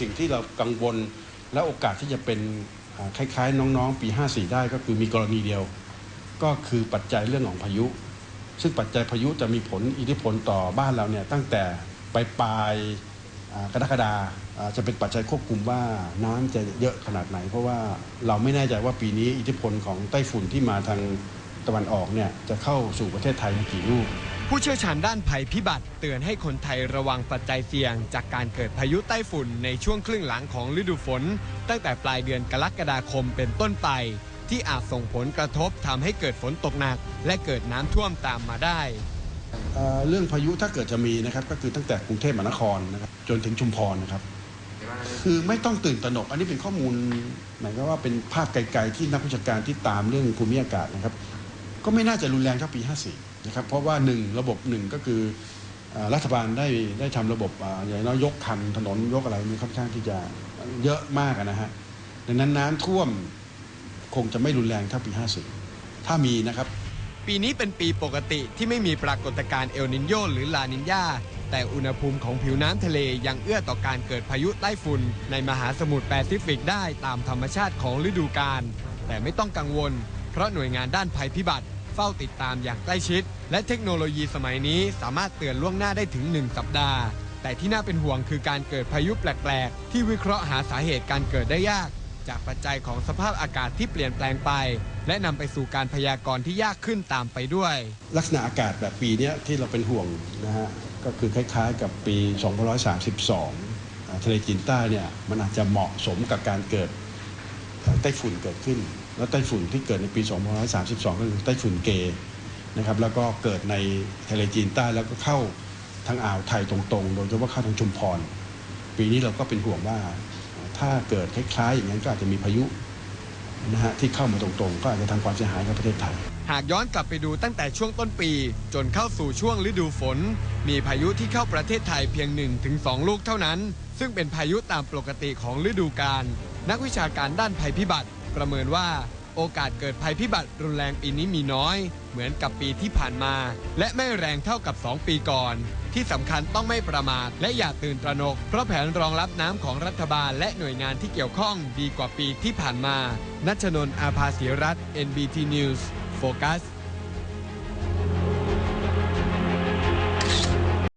สิ่งที่เรากังวล และโอกาสที่จะเป็นคล้ายๆ น้องๆ ปี 54 ได้ก็คือมีกรณีเดียว ก็คือปัจจัยเรื่องของพายุ ซึ่งปัจจัยพายุจะมีผลอิทธิพลต่อบ้านเราเนี่ยตั้งแต่ปลายปลายกรกฎาจะเป็นปัจจัยควบคุมว่าน้ำจะเยอะขนาดไหน เพราะว่าเราไม่แน่ใจว่าปีนี้อิทธิพลของไต้ฝุ่นที่มาทางตะวันออกเนี่ยจะเข้าสู่ประเทศไทยกี่ลูก ผู้เชี่ยวชาญด้านภัยพิบัติเตือนให้คนไทยระวังปัจจัยเสี่ยง จากการเกิดพายุไต้ฝุ่นในช่วงครึ่งหลังของฤดูฝน ตั้งแต่ปลายเดือนกรกฎาคมเป็นต้นไป ที่อาจส่งผลกระทบทำให้เกิดฝนตกหนัก และเกิดน้ำท่วมตามมาได้ เอ่อเรื่องพายุถ้าเกิดจะมีนะครับก็คือตั้งแต่กรุงเทพมหานครนะครับจนถึงชุมพรนะครับ คือไม่ต้องตื่นตระหนก อันนี้เป็นข้อมูลหมายความว่าเป็นภาพไกลๆที่นักวิชาการที่ตามเรื่องภูมิอากาศนะครับ ก็ไม่น่าจะรุนแรงเท่าปี 54 นะครับ เพราะว่าหนึ่งระบบหนึ่งก็คืออรัฐบาลได้ได้ทำระบบอย่างน้อยยกคันถนนยกอะไรมีค่อนข้างที่จะเยอะมากนะฮะดังนั้นน้ำท่วมคงจะไม่รุนแรงเท่าปี 54 ถ้ามีนะครับ ปีนี้เป็นปีปกติที่ไม่มีปรากฏการณ์เอลนินโยหรือลานินยาแต่อุณหภูมิของผิวน้ำทะเลยังเอื้อต่อการเกิดพายุใต้ฝุ่นในมหาสมุทรแปซิฟิกได้ตามธรรมชาติของฤดูกาลแต่ไม่ต้องกังวล เพราะหน่วยงานด้านภัยพิบัติเฝ้าติดตามอย่างใกล้ชิด และเทคโนโลยีสมัยนี้สามารถเตือนล่วงหน้าได้ถึง 1 สัปดาห์ แต่ที่น่าเป็นห่วงคือการเกิดพายุแปลก ๆ ที่วิเคราะห์หาสาเหตุการเกิดได้ยาก จากปัจจัยของสภาพอากาศที่เปลี่ยนแปลงไป และนำไปสู่การพยากรณ์ที่ยากขึ้นตามไปด้วย ลักษณะอากาศแบบปีนี้ที่เราเป็นห่วงนะฮะก็คือคล้าย ๆ กับปี 2532 ทะเลจีนใต้เนี่ยมันอาจจะเหมาะสมกับการเกิดเอ่อไต้ฝุ่นเกิดขึ้น แล้วไต้ฝุ่นที่เกิดในปี 2532 ก็คือไต้ฝุ่นเกนะครับแล้วก็เกิดในทะเลจีนใต้แล้วก็เข้าทางอ่าวไทยตรงๆ โดยเฉพาะเข้าทางชุมพร ปีนี้เราก็เป็นห่วงว่า ถ้าเกิดคล้ายๆอย่างนั้นก็อาจจะมีพายุนะฮะที่เข้ามาตรงๆ ก็อาจจะทำความเสียหายกับประเทศไทย หากย้อนกลับไปดูตั้งแต่ช่วงต้นปี จนเข้าสู่ช่วงฤดูฝน มีพายุที่เข้าประเทศไทยเพียง 1-2 ลูกเท่านั้น ซึ่งเป็นพายุตามปกติของฤดูกาลนักวิชาการด้านภัยพิบัติ ประเมินว่าโอกาสเกิดภัยพิบัติรุนแรงปีนี้มีน้อย เหมือนกับปีที่ผ่านมา และไม่แรงเท่ากับ 2 ปีก่อน ที่สำคัญต้องไม่ประมาทและอย่าตื่นตระหนก เพราะแผนรองรับน้ำของรัฐบาลและหน่วยงานที่เกี่ยวข้องดีกว่าปีที่ผ่านมา นัชนนท์อาภาสิรัตน์ NBT News โฟกัส